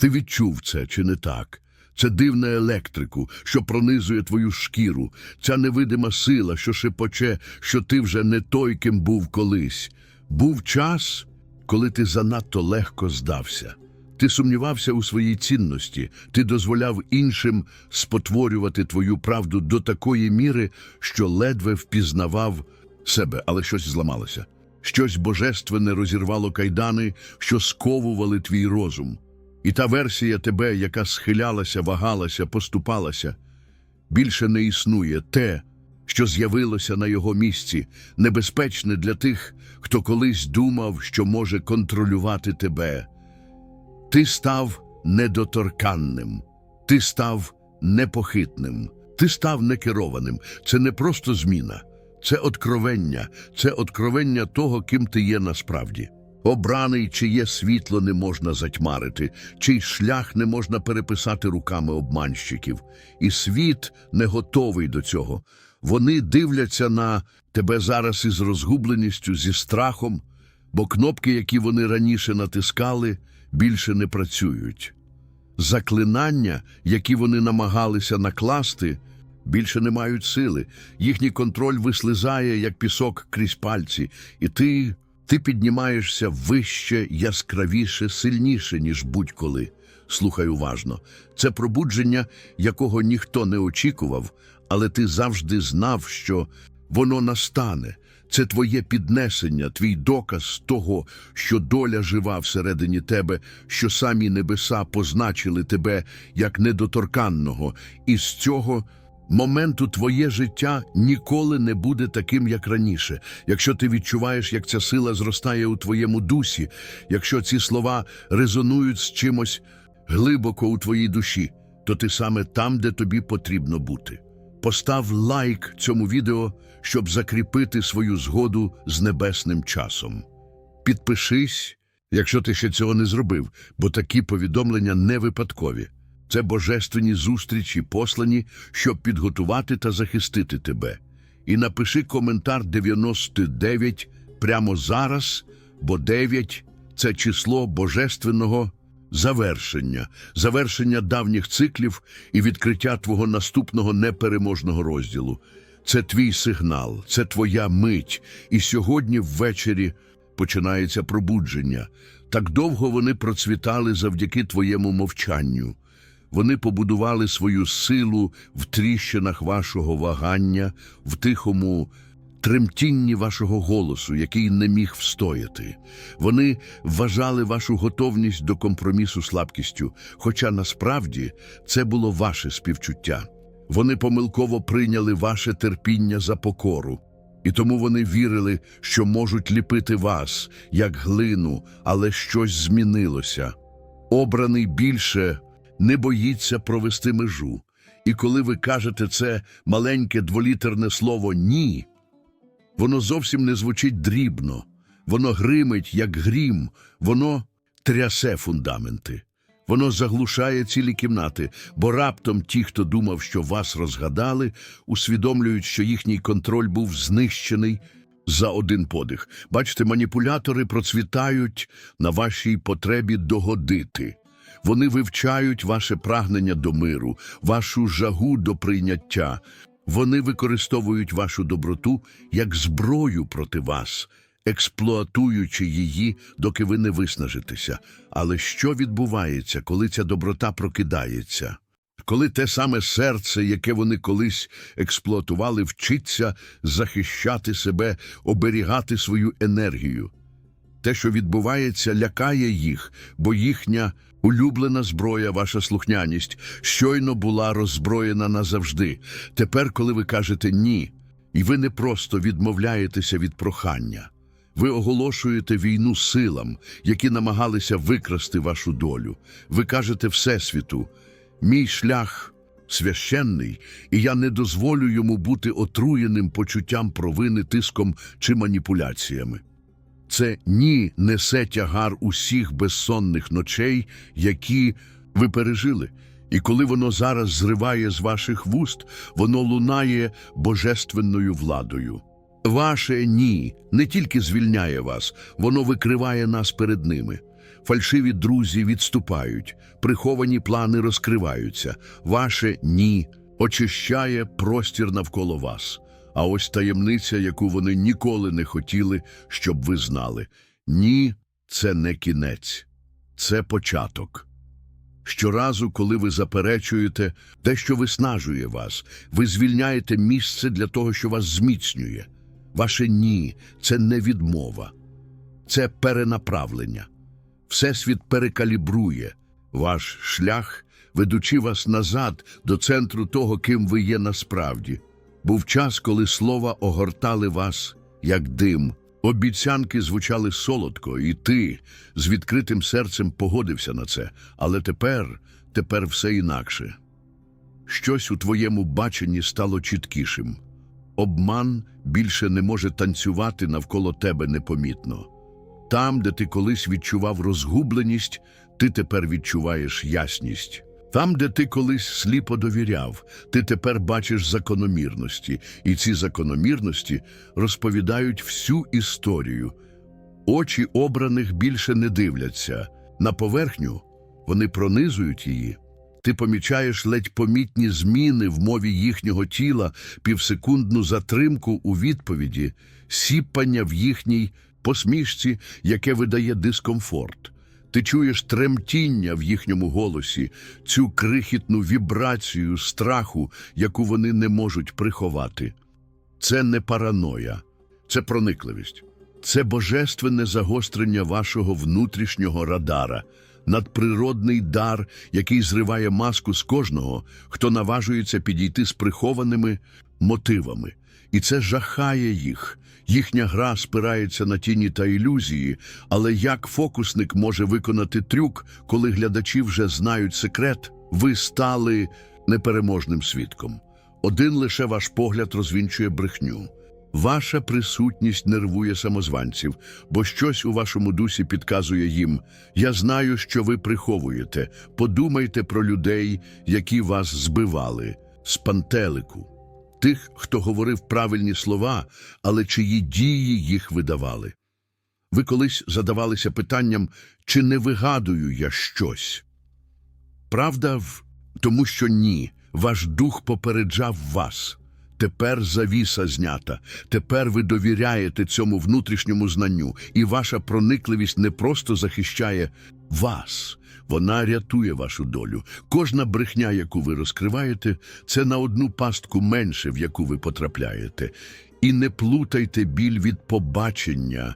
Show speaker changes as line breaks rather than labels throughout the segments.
Ти відчув це чи не так? Це дивна електрику, що пронизує твою шкіру, ця невидима сила, що шепоче, що ти вже не той, ким був колись. Був час, коли ти занадто легко здався. Ти сумнівався у своїй цінності, ти дозволяв іншим спотворювати твою правду до такої міри, що ледве впізнавав себе, але щось зламалося. Щось божественне розірвало кайдани, що сковували твій розум. І та версія тебе, яка схилялася, вагалася, поступалася, більше не існує те, що з'явилося на його місці, небезпечне для тих, хто колись думав, що може контролювати тебе. Ти став недоторканним, ти став непохитним, ти став некерованим. Це не просто зміна, це откровення, це откровення того, ким ти є насправді. Обраний, чиє світло не можна затьмарити, чий шлях не можна переписати руками обманщиків. І світ не готовий до цього. Вони дивляться на тебе зараз із розгубленістю, зі страхом, бо кнопки, які вони раніше натискали, більше не працюють. Заклинання, які вони намагалися накласти, більше не мають сили. Їхній контроль вислизає, як пісок крізь пальці, і ти, ти піднімаєшся вище, яскравіше, сильніше, ніж будь-коли. Слухай уважно. Це пробудження, якого ніхто не очікував, але ти завжди знав, що воно настане. Це твоє піднесення, твій доказ того, що доля жива всередині тебе, що самі небеса позначили тебе як недоторканного, і з цього моменту твоє життя ніколи не буде таким, як раніше. Якщо ти відчуваєш, як ця сила зростає у твоєму дусі, якщо ці слова резонують з чимось глибоко у твоїй душі, то ти саме там, де тобі потрібно бути. Постав лайк цьому відео, щоб закріпити свою згоду з небесним часом. Підпишись, якщо ти ще цього не зробив, бо такі повідомлення не випадкові. Це божественні зустрічі, послані, щоб підготувати та захистити тебе. І напиши коментар 99 прямо зараз, бо 9 – це число божественного завершення, завершення давніх циклів і відкриття твого наступного непереможного розділу. Це твій сигнал, це твоя мить. І сьогодні ввечері починається пробудження. Так довго вони процвітали завдяки твоєму мовчанню. Вони побудували свою силу в тріщинах вашого вагання, в тихому тремтінні вашого голосу, який не міг встояти. Вони вважали вашу готовність до компромісу слабкістю, хоча насправді це було ваше співчуття. Вони помилково прийняли ваше терпіння за покору. І тому вони вірили, що можуть ліпити вас, як глину, але щось змінилося. Обраний більше не боїться провести межу. І коли ви кажете це маленьке дволітерне слово ні, воно зовсім не звучить дрібно, воно гримить, як грім, воно трясе фундаменти. Воно заглушає цілі кімнати, бо раптом ті, хто думав, що вас розгадали, усвідомлюють, що їхній контроль був знищений за один подих. Бачите, маніпулятори процвітають на вашій потребі догодити. Вони вивчають ваше прагнення до миру, вашу жагу до прийняття. Вони використовують вашу доброту як зброю проти вас, експлуатуючи її, доки ви не виснажитеся. Але що відбувається, коли ця доброта прокидається? Коли те саме серце, яке вони колись експлуатували, вчиться захищати себе, оберігати свою енергію. Те, що відбувається, лякає їх, бо їхня улюблена зброя, ваша слухняність, щойно була роззброєна назавжди. Тепер, коли ви кажете ні, і ви не просто відмовляєтеся від прохання, ви оголошуєте війну силам, які намагалися викрасти вашу долю. Ви кажете Всесвіту, мій шлях священний, і я не дозволю йому бути отруєним почуттям провини, тиском чи маніпуляціями. Це ні несе тягар усіх безсонних ночей, які ви пережили. І коли воно зараз зриває з ваших вуст, воно лунає божественною владою. Ваше ні не тільки звільняє вас, воно викриває нас перед ними. Фальшиві друзі відступають, приховані плани розкриваються. Ваше ні очищає простір навколо вас. А ось таємниця, яку вони ніколи не хотіли, щоб ви знали. Ні, це не кінець, це початок. Щоразу, коли ви заперечуєте те, що виснажує вас, ви звільняєте місце для того, що вас зміцнює. Ваше ні це не відмова, це перенаправлення. Всесвіт перекалібрує ваш шлях, ведучи вас назад до центру того, ким ви є насправді. Був час, коли слова огортали вас, як дим. Обіцянки звучали солодко, і ти з відкритим серцем погодився на це. Але тепер, тепер все інакше. Щось у твоєму баченні стало чіткішим. Обман більше не може танцювати навколо тебе непомітно. Там, де ти колись відчував розгубленість, ти тепер відчуваєш ясність. Там, де ти колись сліпо довіряв, ти тепер бачиш закономірності, і ці закономірності розповідають всю історію. Очі обраних більше не дивляться. На поверхню вони пронизують її. Ти помічаєш ледь помітні зміни в мові їхнього тіла, півсекундну затримку у відповіді, сіпання в їхній посмішці, яке видає дискомфорт. Ти чуєш тремтіння в їхньому голосі, цю крихітну вібрацію страху, яку вони не можуть приховати. Це не параноя, це проникливість, це божественне загострення вашого внутрішнього радара, надприродний дар, який зриває маску з кожного, хто наважується підійти з прихованими мотивами. І це жахає їх. Їхня гра спирається на тіні та ілюзії, але як фокусник може виконати трюк, коли глядачі вже знають секрет, ви стали непереможним свідком. Один лише ваш погляд розвінчує брехню. Ваша присутність нервує самозванців, бо щось у вашому дусі підказує їм «Я знаю, що ви приховуєте. Подумайте про людей, які вас збивали, з пантелику, тих, хто говорив правильні слова, але чиї дії їх видавали. Ви колись задавалися питанням, чи не вигадую я щось? Правда в тому, що ні, ваш дух попереджав вас. Тепер завіса знята, тепер ви довіряєте цьому внутрішньому знанню, і ваша проникливість не просто захищає вас, вона рятує вашу долю. Кожна брехня, яку ви розкриваєте, це на одну пастку менше, в яку ви потрапляєте. І не плутайте біль від побачення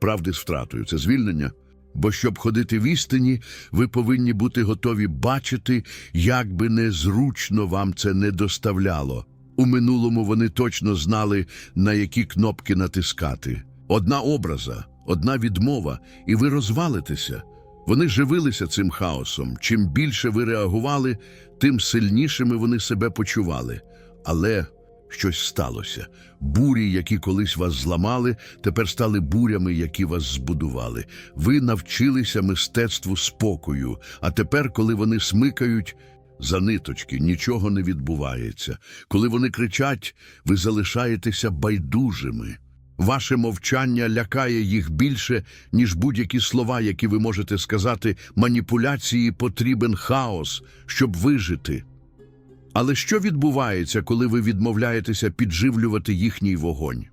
правди з втратою. Це звільнення. Бо щоб ходити в істині, ви повинні бути готові бачити, як би незручно вам це не доставляло. У минулому вони точно знали, на які кнопки натискати. Одна образа, одна відмова, і ви розвалитеся. Вони живилися цим хаосом. Чим більше ви реагували, тим сильнішими вони себе почували. Але щось сталося. Бурі, які колись вас зламали, тепер стали бурями, які вас збудували. Ви навчилися мистецтву спокою, а тепер, коли вони смикають, за ниточки нічого не відбувається. Коли вони кричать, ви залишаєтеся байдужими. Ваше мовчання лякає їх більше, ніж будь-які слова, які ви можете сказати. Маніпуляції потрібен хаос, щоб вижити. Але що відбувається, коли ви відмовляєтеся підживлювати їхній вогонь?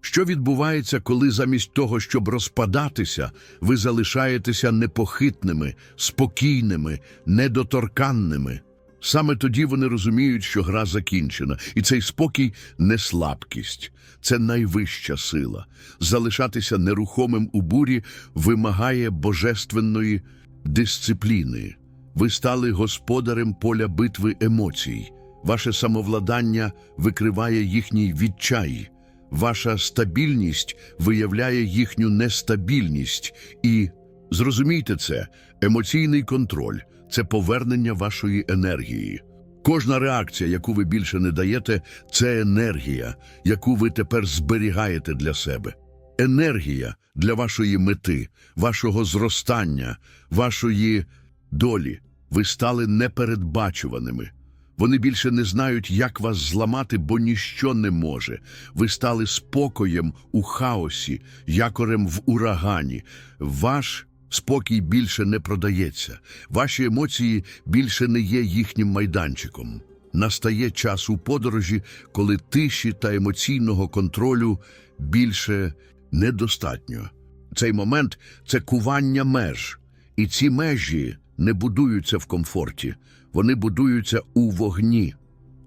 Що відбувається, коли замість того, щоб розпадатися, ви залишаєтеся непохитними, спокійними, недоторканними? Саме тоді вони розуміють, що гра закінчена, і цей спокій не слабкість, це найвища сила. Залишатися нерухомим у бурі вимагає божественної дисципліни. Ви стали господарем поля битви емоцій. Ваше самовладання викриває їхній відчай. Ваша стабільність виявляє їхню нестабільність. І зрозумійте це, емоційний контроль це повернення вашої енергії. Кожна реакція, яку ви більше не даєте, це енергія, яку ви тепер зберігаєте для себе. Енергія для вашої мети, вашого зростання, вашої долі. Ви стали непередбачуваними. Вони більше не знають, як вас зламати, бо ніщо не може. Ви стали спокоєм у хаосі, якорем в урагані. Ваш Спокій більше не продається, ваші емоції більше не є їхнім майданчиком. Настає час у подорожі, коли тиші та емоційного контролю більше недостатньо. Цей момент це кування меж, і ці межі не будуються в комфорті, вони будуються у вогні,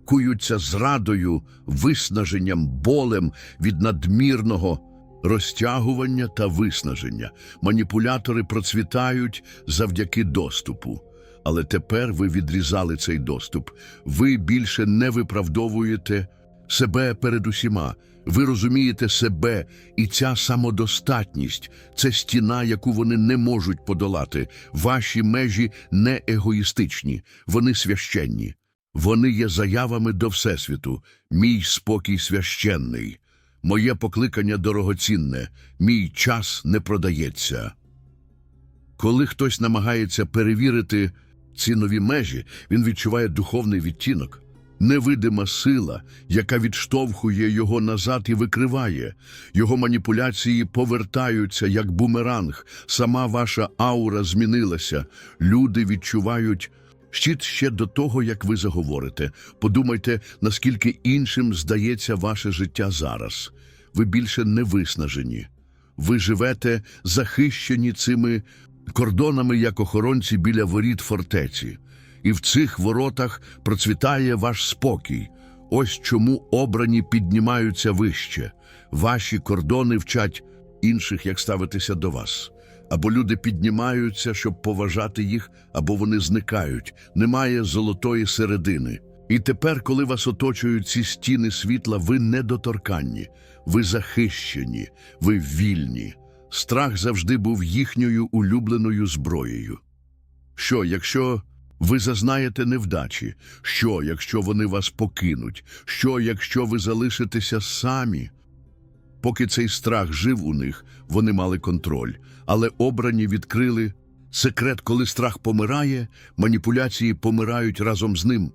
куються зрадою, виснаженням, болем від надмірного розтягування та виснаження. Маніпулятори процвітають завдяки доступу. Але тепер ви відрізали цей доступ. Ви більше не виправдовуєте себе перед усіма. Ви розумієте себе, і ця самодостатність це стіна, яку вони не можуть подолати. Ваші межі не егоїстичні, вони священні. Вони є заявами до Всесвіту. Мій спокій священний. Моє покликання дорогоцінне, мій час не продається. Коли хтось намагається перевірити ці нові межі, він відчуває духовний відтінок, невидима сила, яка відштовхує його назад і викриває. Його маніпуляції повертаються як бумеранг. Сама ваша аура змінилася. Люди відчувають щит ще до того, як ви заговорите. Подумайте, наскільки іншим здається ваше життя зараз. Ви більше не виснажені. Ви живете захищені цими кордонами як охоронці біля воріт фортеці. І в цих воротах процвітає ваш спокій. Ось чому обрані піднімаються вище. Ваші кордони вчать інших, як ставитися до вас. Або люди піднімаються, щоб поважати їх, або вони зникають. Немає золотої середини. І тепер, коли вас оточують ці стіни світла, ви недоторканні, ви захищені, ви вільні. Страх завжди був їхньою улюбленою зброєю. Що, якщо ви зазнаєте невдачі? Що, якщо вони вас покинуть? Що, якщо ви залишитеся самі? Поки цей страх жив у них, вони мали контроль, але обрані відкрили секрет, коли страх помирає, маніпуляції помирають разом з ним.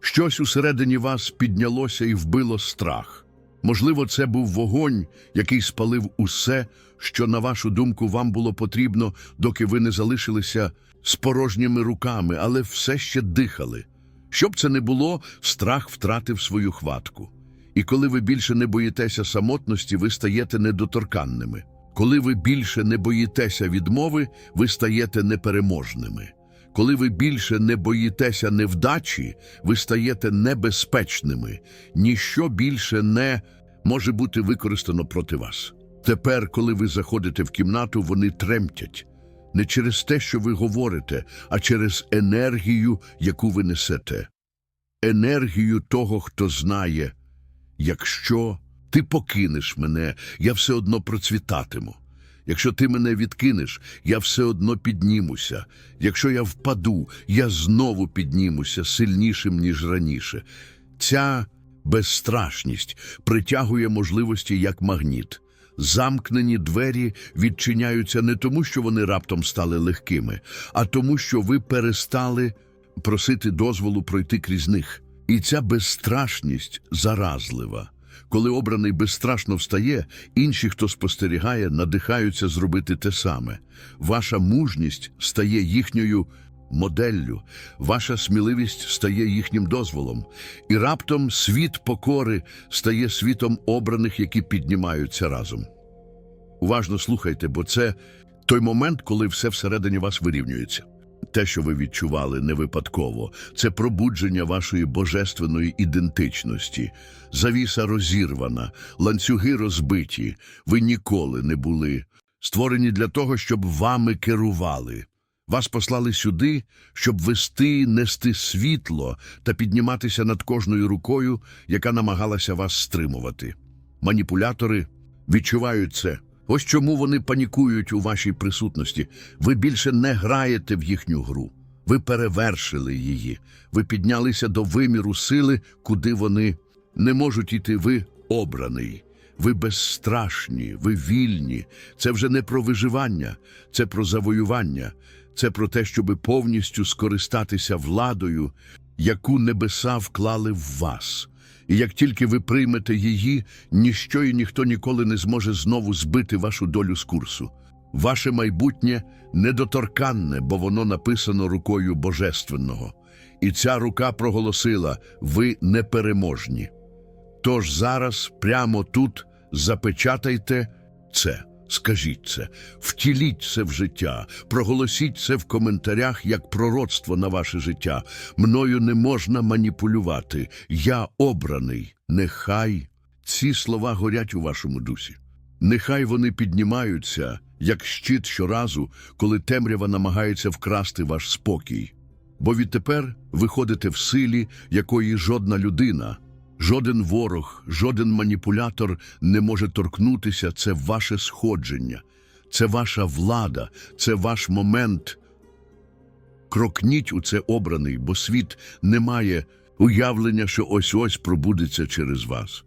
Щось усередині вас піднялося і вбило страх. Можливо, це був вогонь, який спалив усе, що, на вашу думку, вам було потрібно, доки ви не залишилися з порожніми руками, але все ще дихали. Щоб це не було, страх втратив свою хватку. І коли ви більше не боїтеся самотності, ви стаєте недоторканними. Коли ви більше не боїтеся відмови, ви стаєте непереможними. Коли ви більше не боїтеся невдачі, ви стаєте небезпечними. Ніщо більше не може бути використано проти вас. Тепер, коли ви заходите в кімнату, вони тремтять. Не через те, що ви говорите, а через енергію, яку ви несете. Енергію того, хто знає, якщо ти покинеш мене, я все одно процвітатиму. Якщо ти мене відкинеш, я все одно піднімуся. Якщо я впаду, я знову піднімуся сильнішим, ніж раніше. Ця безстрашність притягує можливості як магніт. Замкнені двері відчиняються не тому, що вони раптом стали легкими, а тому, що ви перестали просити дозволу пройти крізь них. І ця безстрашність заразлива. Коли обраний безстрашно встає, інші, хто спостерігає, надихаються зробити те саме. Ваша мужність стає їхньою моделлю, ваша сміливість стає їхнім дозволом, і раптом світ покори стає світом обраних, які піднімаються разом. Уважно слухайте, бо це той момент, коли все всередині вас вирівнюється. Те, що ви відчували не випадково, це пробудження вашої божественної ідентичності. Завіса розірвана, ланцюги розбиті. Ви ніколи не були створені для того, щоб вами керували. Вас послали сюди, щоб вести, нести світло та підніматися над кожною рукою, яка намагалася вас стримувати. Маніпулятори відчувають це. Ось чому вони панікують у вашій присутності. Ви більше не граєте в їхню гру. Ви перевершили її. Ви піднялися до виміру сили, куди вони не можуть іти. Ви обраний. Ви безстрашні, ви вільні. Це вже не про виживання, це про завоювання, це про те, щоби повністю скористатися владою, яку небеса вклали в вас. І як тільки ви приймете її, ніщо і ніхто ніколи не зможе знову збити вашу долю з курсу. Ваше майбутнє недоторканне, бо воно написано рукою Божественного. І ця рука проголосила: ви непереможні. Тож зараз, прямо тут, запечатайте це, скажіть це, втіліть це в життя, проголосіть це в коментарях як пророцтво на ваше життя. Мною не можна маніпулювати. Я обраний. Нехай ці слова горять у вашому дусі. Нехай вони піднімаються, як щит щоразу, коли темрява намагається вкрасти ваш спокій. Бо відтепер ви ходите в силі, якої жодна людина, жоден ворог, жоден маніпулятор не може торкнутися. Це ваше сходження, це ваша влада, це ваш момент. Крокніть у це обраний, бо світ не має уявлення, що ось ось пробудеться через вас.